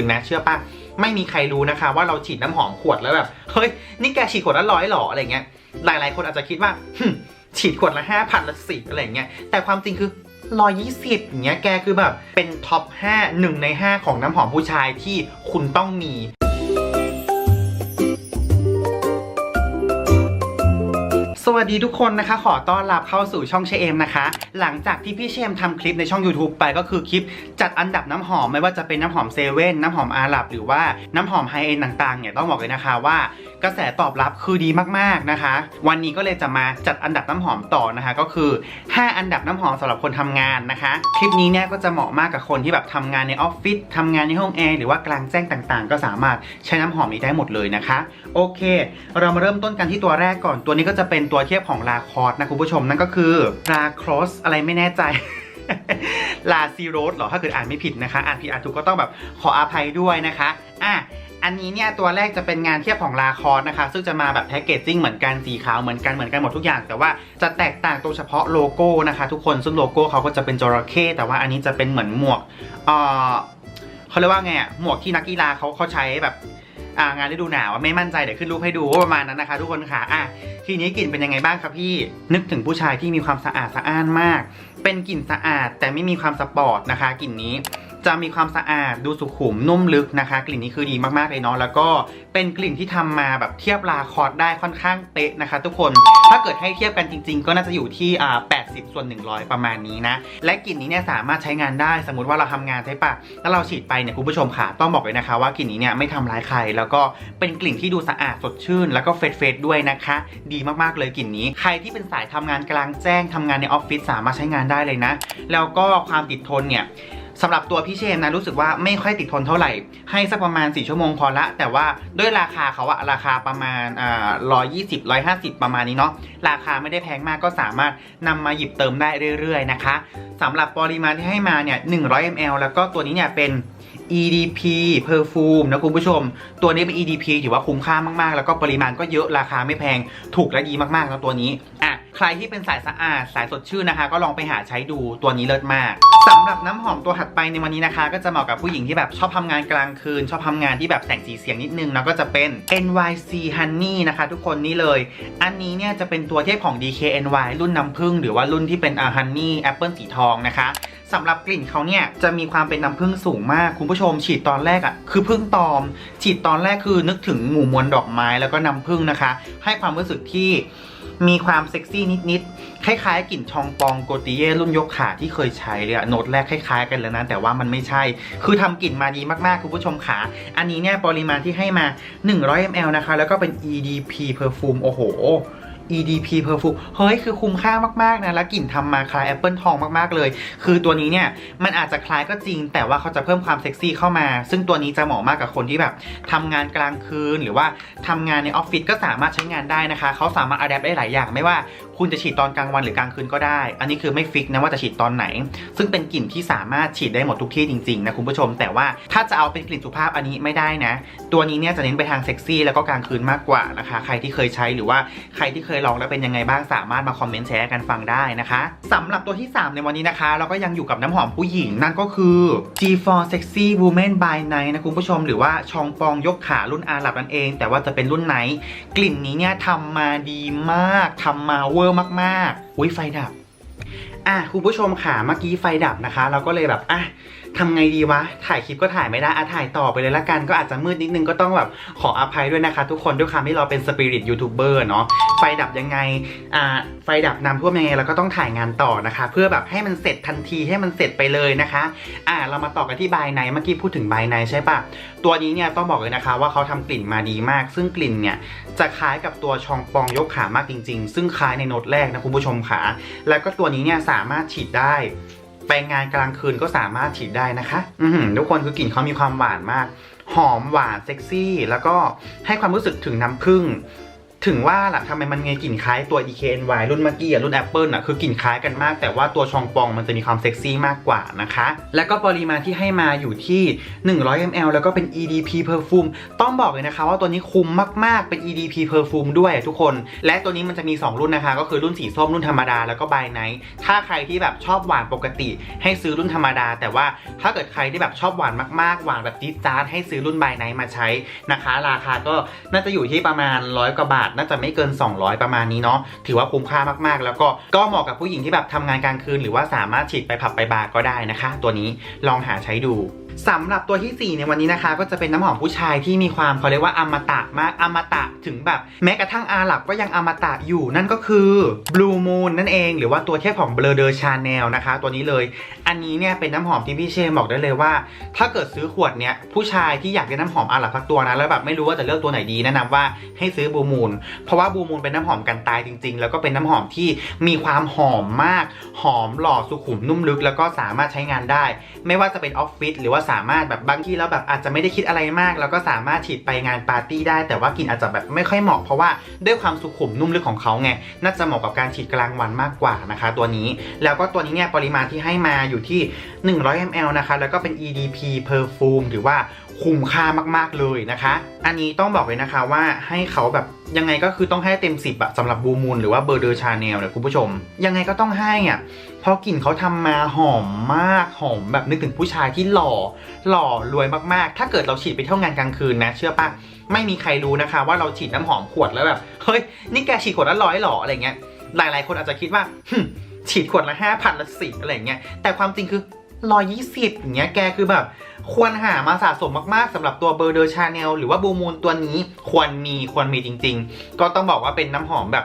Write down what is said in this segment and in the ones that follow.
ึงนะเชื่อปะไม่มีใครรู้นะคะ ว่าเราฉีดน้ำหอมขวดแล้วแบบเฮ้ยนี่แกฉีดขวดละร้อยหรออะไรเงี้ยหลาย ๆ คนอาจจะคิดว่าฉีดขวดละห้าพันละสิบอะไรเงี้ยแต่ความจริงคือร้อยยี่สิบอย่างเงี้ยแกคือแบบเป็นท็อปห้าหนึ่งในห้าของน้ำหอมผู้ชายที่คุณต้องมี วัสดีทุกคนนะคะ ขอต้อนรับเข้าสู่ช่องเชเอมนะคะ หลังจากที่พี่เชมทำคลิปในช่อง YouTube ไปก็คือคลิปจัดอันดับน้ำหอมไม่ว่าจะเป็นน้ำหอมเซเว่นน้ำหอมอาหรับหรือว่าน้ำหอมไฮเอ็นต่างๆเนี่ยต้องบอกเลยนะคะว่า กระแสตอบรับคือดีมากๆนะคะ วันนี้ก็เลยจะมาจัดอันดับน้ำหอมต่อนะคะ ก็คือ 5 อันดับน้ำหอมสำหรับคนทำงานนะคะ คลิปนี้เนี่ยก็จะเหมาะมากกับคนที่แบบทำงานในออฟฟิศทำงานในห้องแอร์หรือว่ากลางแจ้งต่างๆ ก็สามารถใช้น้ำหอมนี้ได้หมดเลยนะคะ โอเค เรามาเริ่มต้นกันที่ตัวแรกก่อนตัวนี้ก็จะเป็นตัวเทียบของลาคอสนะคุณผู้ชมนั่นก็คือลาครอสอะไรไม่แน่ใจลาซีโรสเหรอถ้าเกิดอ่านไม่ผิดนะคะ อ่านผิดอ่านถูกก็ต้องแบบขออภัยด้วยนะคะอะ อันนี้เนี่ยตัวแรกจะเป็นงานเทียบของลาคอสนะคะ ซึ่งจะมาแบบแพคเกจจิ้งเหมือนกันสีขาวเหมือนกันเหมือนกันหมดทุกอย่าง แต่ว่าจะแตกต่างตรงเฉพาะโลโก้นะคะ ทุกคนซึ่งโลโก้เขาก็จะเป็นจระเข้แต่ว่าอันนี้จะเป็นเหมือนหมวกเออเขาเรียกว่าไงอะหมวกที่นักกีฬาเขาเขาใช้แบบงานฤดูหนาวไม่มั่นใจเดี๋ยวขึ้นรูปให้ดูประมาณนั้นนะคะ ทุกคนค่ะอะทีนี้กลิ่นเป็นยังไงบ้างครับพี่นึกถึงผู้ชายที่มีความสะอาดสะอ้านมาก เป็นกลิ่นสะอาดแต่ไม่มีความสปอร์ตนะคะกลิ่นนี้จะมีความสะอาดดูสุขุมนุ่มลึกนะคะ กลิ่นนี้คือดีมากๆเลยเนาะแล้วก็เป็นกลิ่นที่ทำมาแบบเทียบลาคอร์ดได้ค่อนข้างเป๊ะนะคะ ทุกคนถ้าเกิดให้เทียบกันจริง ๆ ก็น่าจะอยู่ที่อ่า80 ส่วน 100 ประมาณนี้นะ และกลิ่นนี้เนี่ยสามารถใช้งานได้ สมมติว่าเราทำงานใช่ปะแล้วเราฉีดไปเนี่ยคุณผู้ชมค่ะต้องบอกเลยนะคะ ว่ากลิ่นนี้เนี่ยไม่ทำร้ายใคร แล้วก็เป็นกลิ่นที่ดูสะอาดสดชื่น แล้วก็เฟรชๆด้วยนะคะ ดีมากๆเลยกลิ่นนี้ ใครที่เป็นสายทำงานกลางแจ้งทำงานในออฟฟิศสามารถใช้งานได้เลยนะ แล้วก็ความติดทนเนี่ยสำหรับตัวพี่เชมนะรู้สึกว่าไม่ค่อยติดทนเท่าไหร่ ให้สักประมาณ 4 ชั่วโมงพอละ แต่ว่าด้วยราคาเขาอะราคาประมาณอ่า120 150ประมาณนี้เนาะราคาไม่ได้แพงมากก็สามารถนำมาหยิบเติมได้เรื่อยๆนะคะสำหรับปริมาณที่ให้มาเนี่ย100 ml แล้วก็ตัวนี้เนี่ยเป็น EDP Perfume นะคุณผู้ชม ตัวนี้เป็น EDP ถือว่าคุ้มค่ามากๆ แล้วก็ปริมาณก็เยอะราคาไม่แพงถูกและดีมากๆนะตัวนี้อะ ใครที่เป็นสายสะอาดสายสดชื่นนะคะ ก็ลองไปหาใช้ดูตัวนี้เลิศมากสำหรับน้ำหอมตัวถัดไปในวันนี้นะคะ ก็จะเหมาะกับผู้หญิงที่แบบชอบทำงานกลางคืน ชอบทำงานที่แบบแสงสีเสียงนิดนึงนะก็จะเป็น NYC Honey นะคะ ทุกคนนี่เลย อันนี้เนี่ยจะเป็นตัวเทียบของ DKNY รุ่นน้ำผึ้งหรือว่ารุ่นที่เป็นอ่า Honey Apple สีทองนะคะสำหรับกลิ่นเขาเนี่ยจะมีความเป็นน้ำผึ้งสูงมาก คุณผู้ชมฉีดตอนแรกอะ่ะคือผึ้งตอม ฉีดตอนแรกคือนึกถึงหมู่มวลดอกไม้แล้วก็น้ำผึ้งนะคะ ให้ความรู้สึกที่ มีความเซ็กซี่นิดๆ คล้ายๆกลิ่นชองปองโกติเย่รุ่นยกขาที่เคยใช้เลยอะโน้ตแรกคล้ายๆ กันเลยนะ แต่ว่ามันไม่ใช่ คือทำกลิ่นมาดีมากๆ คุณผู้ชมขา อันนี้เนี่ยปริมาณที่ให้มา 100 ml นะคะ แล้วก็เป็น EDP perfume โอ้โห EDP Perfume เฮ้ย คือคุ้มค่ามาก ๆ นะ แล้วกลิ่นทำมาคล้ายแอปเปิลทองมาก ๆ เลย คือตัวนี้เนี่ย มันอาจจะคล้ายก็จริง แต่ว่าเขาจะเพิ่มความเซ็กซี่เข้ามา ซึ่งตัวนี้จะเหมาะมากกับคนที่แบบทำงานกลางคืน หรือว่าทำงานในออฟฟิศก็สามารถใช้งานได้นะคะ เขาสามารถอัดแอปได้หลายอย่าง ไม่ว่าคุณจะฉีดตอนกลางวันหรือกลางคืนก็ได้ อันนี้คือไม่ฟิกนะว่าจะฉีดตอนไหน ซึ่งเป็นกลิ่นที่สามารถฉีดได้หมดทุกที่จริง ๆ นะคุณผู้ชม แต่ว่าถ้าจะเอาเป็นกลิ่นสุภาพอันนี้ไม่ได้นะ ตัวนี้เนี่ยจะเน้นไปทางเซ็กซี่แล้วก็กลางคืนมากกว่านะคะ ใครที่เคยใช้หรือว่าใครที่เคยลองแล้วเป็นยังไงบ้างสามารถมาคอมเมนต์แชร์กันฟังได้นะคะสำหรับตัวที่ 3 ในวันนี้นะคะ เราก็ยังอยู่กับน้ำหอมผู้หญิงนั่นก็คือ G4 Sexy Woman by Night นะคุณผู้ชมหรือว่าชองปองยกขารุ่นอาหรับนั่นเอง แต่ว่าจะเป็นรุ่นไหน กลิ่นนี้เนี่ยทำมาดีมากทำมาเวอร์มากๆอุ้ยไฟดับ อะคุณผู้ชมค่ะเมื่อกี้ไฟดับนะคะ เราก็เลยแบบอะทำไงดีวะ ถ่ายคลิปก็ถ่ายไม่ได้อะถ่ายต่อไปเลยละกันก็อาจจะมืดนิดนึงก็ต้องแบบขออภัยด้วยนะคะ ทุกคนด้วยความที่เราเป็นสปิริตยูทูบเบอร์เนาะไฟดับยังไงอ่าไฟดับน้ำท่วมยังไงเราก็ต้องถ่ายงานต่อนะคะ เพื่อแบบให้มันเสร็จทันทีให้มันเสร็จไปเลยนะคะอ่าเรามาต่อกันที่บายไนเมื่อกี้พูดถึงบายไนใช่ปะตัวนี้เนี่ยต้องบอกเลยนะคะ ว่าเขาทำกลิ่นมาดีมาก ซึ่งกลิ่นเนี่ยจะคล้ายกับตัวชองปองยกขามากจริง ๆ ซึ่งคล้ายในโน้ตแรกนะคุณผู้ชมขาแล้วก็ตัวนี้เนี่ยสามารถฉีดได้ ไปงานกลางคืนก็สามารถฉีดได้นะคะ อืทุกคนคือกลิ่นเขามีความหวานมาก หอมหวานเซ็กซี่ แล้วก็ให้ความรู้สึกถึงน้ำผึ้ง ถึงว่าล่ะทำไมมันไงกลิ่นคล้ายตัว DKNY รุ่นเมื่อกี้อะรุ่น Apple อะคือกลิ่นคล้ายกันมาก แต่ว่าตัวชองปองมันจะมีความเซ็กซี่มากกว่านะคะ แล้วก็ปริมาณที่ให้มาอยู่ที่ 100 ml แล้วก็เป็น EDP perfume ต้องบอกเลยนะคะว่าตัวนี้คุ้มมากๆเป็น EDP perfume ด้วยทุกคน และตัวนี้มันจะมี 2 รุ่นนะคะ ก็คือรุ่นสีส้มรุ่นธรรมดาแล้วก็ by night ถ้าใครที่แบบชอบหวานปกติ ให้ซื้อรุ่นธรรมดา แต่ว่าถ้าเกิดใครที่แบบชอบหวานมากๆหวานแบบจี๊ดจ๊าดให้ซื้อรุ่น by night มาใช้นะคะ ราคาก็น่าจะอยู่ที่ประมาณร้อยกว่าบาทน่าจะไม่เกิน 200 ประมาณนี้เนาะถือว่าคุ้มค่ามากๆ แล้วก็ก็เหมาะกับผู้หญิงที่แบบทำงานกลางคืน หรือว่าสามารถฉีดไปผับไปบาร์ก็ได้นะคะ ตัวนี้ลองหาใช้ดูสำหรับตัวที่ 4 ในวันนี้นะคะ ก็จะเป็นน้ำหอมผู้ชายที่มีความเขาเรียกว่าอมตะมากอมตะถึงแบบแม้กระทั่งอาหรับก็ยังอมตะอยู่นั่นก็คือ Blue Moon นั่นเอง หรือว่าตัวเทียบของ Bleu de Chanel นะคะ ตัวนี้เลย อันนี้เนี่ยเป็นน้ำหอมที่พี่เชมบอกได้เลยว่า ถ้าเกิดซื้อขวดเนี้ยผู้ชายที่อยากได้น้ำหอมอาหรับสักตัวนะแล้วแบบไม่รู้ว่าจะเลือกตัวไหนดีแนะนำว่าให้ซื้อบูมูลเพราะว่าบูมูลเป็นน้ำหอมกันตายจริง ๆ แล้วก็เป็นน้ำหอมที่มีความหอมมาก หอมหล่อสุขุมนุ่มลึก แล้วก็สามารถใช้งานได้ ไม่ว่าจะเป็นออฟฟิศหรือว่าสามารถแบบบางที่แล้วแบบอาจจะไม่ได้คิดอะไรมาก แล้วก็สามารถฉีดไปงานปาร์ตี้ได้ แต่ว่ากลิ่นอาจจะแบบไม่ค่อยเหมาะเพราะว่าด้วยความสุขุมนุ่มลึกของเขาไงน่าจะเหมาะกับการฉีดกลางวันมากกว่านะคะ ตัวนี้แล้วก็ตัวนี้เนี่ยปริมาณที่ให้มาอยู่ที่ 100 ml นะคะแล้วก็เป็น EDP perfume ถือว่า คุ้มค่ามาก ๆ เลยนะคะ อันนี้ต้องบอกเลยนะคะว่าให้เขาแบบยังไงก็คือต้องให้เต็ม10อะสำหรับบูมูลหรือว่าเบอร์เดอร์ชาแนลเนี่ยคุณผู้ชม ยังไงก็ต้องให้อะเพราะกลิ่นเขาทำมาหอมมากหอมแบบนึกถึงผู้ชายที่หล่อ หล่อรวยมากๆ ถ้าเกิดเราฉีดไปเที่ยวงานกลางคืนนะ เชื่อปะไม่มีใครรู้นะคะ ว่าเราฉีดน้ำหอมขวดแล้วแบบเฮ้ยนี่แกฉีดขวดละร้อยหรออะไรเงี้ยหลายๆ คนอาจจะคิดว่าฉีดขวดละห้าพันละสิบอะไรเงี้ยแต่ความจริงคือ ร้อยยี่สิบอย่างเงี้ยแกคือแบบ ควรหามาสะสมมากๆสำหรับตัวเบอร์เดอร์ชาแนลหรือว่าบูมูลตัวนี้ควรมีควรมีจริง ๆ ก็ต้องบอกว่าเป็นน้ำหอมแบบ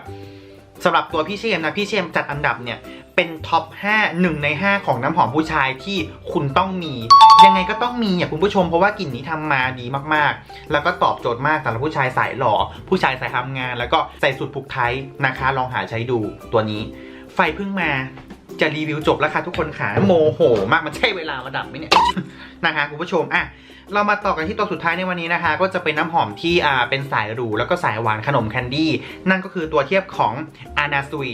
สำหรับตัวพี่เชมนะพี่เชมจัดอันดับเนี่ยเป็นท็อป 5 1 ใน 5 ของน้ำหอมผู้ชายที่คุณต้องมี ยังไงก็ต้องมีอะคุณผู้ชม เพราะว่ากลิ่นนี้ทำมาดีมากๆ แล้วก็ตอบโจทย์มากสำหรับผู้ชายสายหล่อ ผู้ชายสายทำงาน แล้วก็ใส่สุดผูกไทยนะคะ ลองหาใช้ดูตัวนี้ ไฟเพิ่งมา จะรีวิวจบแล้วค่ะทุกคนขาโมโห มากมันใช่เวลามาดับไหมเนี่ยนะคะคุณผู้ชมอะเรามาต่อกันที่ตัวสุดท้ายในวันนี้นะคะ ก็จะเป็นน้ำหอมที่อ่าเป็นสายหรูแล้วก็สายหวานขนมแคนดี้นั่นก็คือตัวเทียบของอานาซุย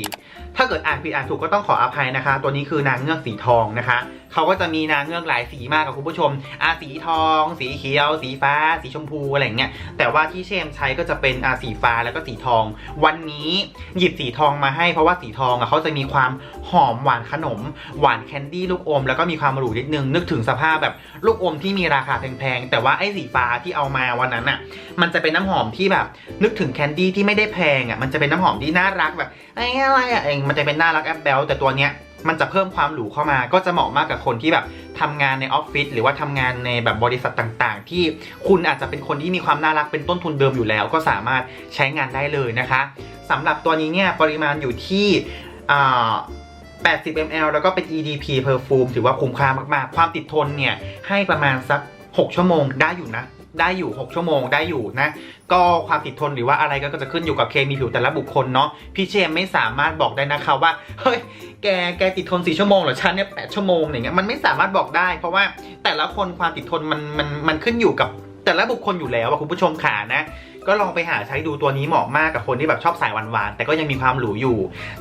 ถ้าเกิดอ่านผิดอ่านถูกก็ต้องขออภัยนะคะ ตัวนี้คือนางเงือกสีทองนะคะ เขาก็จะมีนางเงือกหลายสีมากกับคุณผู้ชมอาสีทอง สีเขียว สีฟ้า สีชมพูอะไรอย่างเงี้ยแต่ว่าที่เชมใช้ก็จะเป็นอาสีฟ้าแล้วก็สีทอง วันนี้หยิบสีทองมาให้เพราะว่าสีทองอะเขาจะมีความหอมหวานขนม หวานแคนดี้ลูกอม แล้วก็มีความหรูนิดนึงนึกถึงสภาพแบบลูกอมที่มีราคาแพงๆแต่ว่าไอ้สีฟ้าที่เอามาวันนั้นอะ มันจะเป็นน้ำหอมที่แบบ นึกถึงแคนดี้ที่ไม่ได้แพงอะมันจะเป็นน้ำหอมที่น่ารักแบบไอ้อะไรอะเองมันจะเป็นน่ารักแอปเบลแต่ตัวเนี้ย มันจะเพิ่มความหรูเข้ามา ก็จะเหมาะมากกับคนที่แบบทำงานในออฟฟิศหรือว่าทำงานในแบบบริษัทต่างๆ ที่คุณอาจจะเป็นคนที่มีความน่ารักเป็นต้นทุนเดิมอยู่แล้ว ก็สามารถใช้งานได้เลยนะคะสำหรับตัวนี้เนี่ยปริมาณอยู่ที่80 ml แล้วก็เป็น EDP perfume ถือว่าคุ้มค่ามากๆ ความติดทนเนี่ยให้ประมาณสัก 6 ชั่วโมงได้อยู่นะ ได้อยู่ 6 ชั่วโมงได้อยู่นะ ก็ความติดทนหรือว่าอะไรก็จะขึ้นอยู่กับเคมีผิวแต่ละบุคคลเนาะพี่เชมไม่สามารถบอกได้นะคะว่าเฮ้ยแกแกติดทน4ชั่วโมงหรอฉันเนี่ย8ชั่วโมงอย่างเงี้ยมันไม่สามารถบอกได้ เพราะว่าแต่ละคนความติดทนมันมันมันขึ้นอยู่กับแต่ละบุคคลอยู่แล้วอะคุณผู้ชมขานะก็ลองไปหาใช้ดูตัวนี้เหมาะมากกับคนที่แบบชอบสายหวานๆ แต่ก็ยังมีความหรูอยู่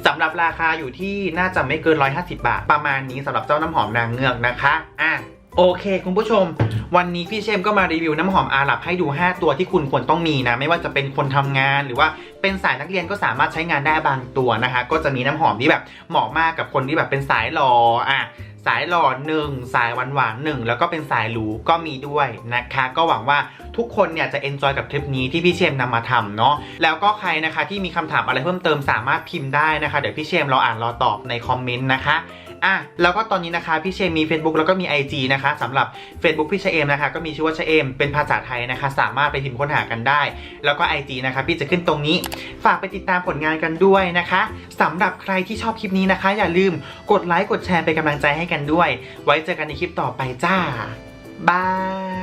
สำหรับราคาอยู่ที่น่าจะไม่เกิน 150 บาท ประมาณนี้สำหรับเจ้าน้ำหอมนางเงือกนะคะ อะ โอเค คุณผู้ชม วันนี้พี่เชมก็มารีวิวน้ำหอมอาหรับให้ดู 5 ตัวที่คุณควรต้องมีนะ ไม่ว่าจะเป็นคนทำงานหรือว่าเป็นสายนักเรียนก็สามารถใช้งานได้บางตัวนะคะ ก็จะมีน้ำหอมที่แบบเหมาะมากกับคนที่แบบเป็นสายหล่ออะสายหล่อหนึ่งสายหวานหวานหนึ่งแล้วก็เป็นสายหรูก็มีด้วยนะคะ ก็หวังว่าทุกคนเนี่ยจะเอนจอยกับคลิปนี้ที่พี่เชมนำมาทำเนาะแล้วก็ใครนะคะที่มีคำถามอะไรเพิ่มเติมสามารถพิมพ์ได้นะคะ เดี๋ยวพี่เชมรออ่านรอตอบในคอมเมนต์นะคะ อะแล้วก็ตอนนี้นะคะพี่เชมมี Facebook แล้วก็มี IG นะคะสำหรับ Facebook พี่เชมนะคะ ก็มีชื่อว่าเชมเป็นภาษาไทยนะคะ สามารถไปพิมพ์ค้นหากันได้ แล้วก็ IG นะคะพี่จะขึ้นตรงนี้ ฝากไปติดตามผลงานกันด้วยนะคะสำหรับใครที่ชอบคลิปนี้นะคะ อย่าลืมกดไลค์กดแชร์เป็นกำลังใจให้กันด้วย ไว้เจอกันในคลิปต่อไปจ้าบาย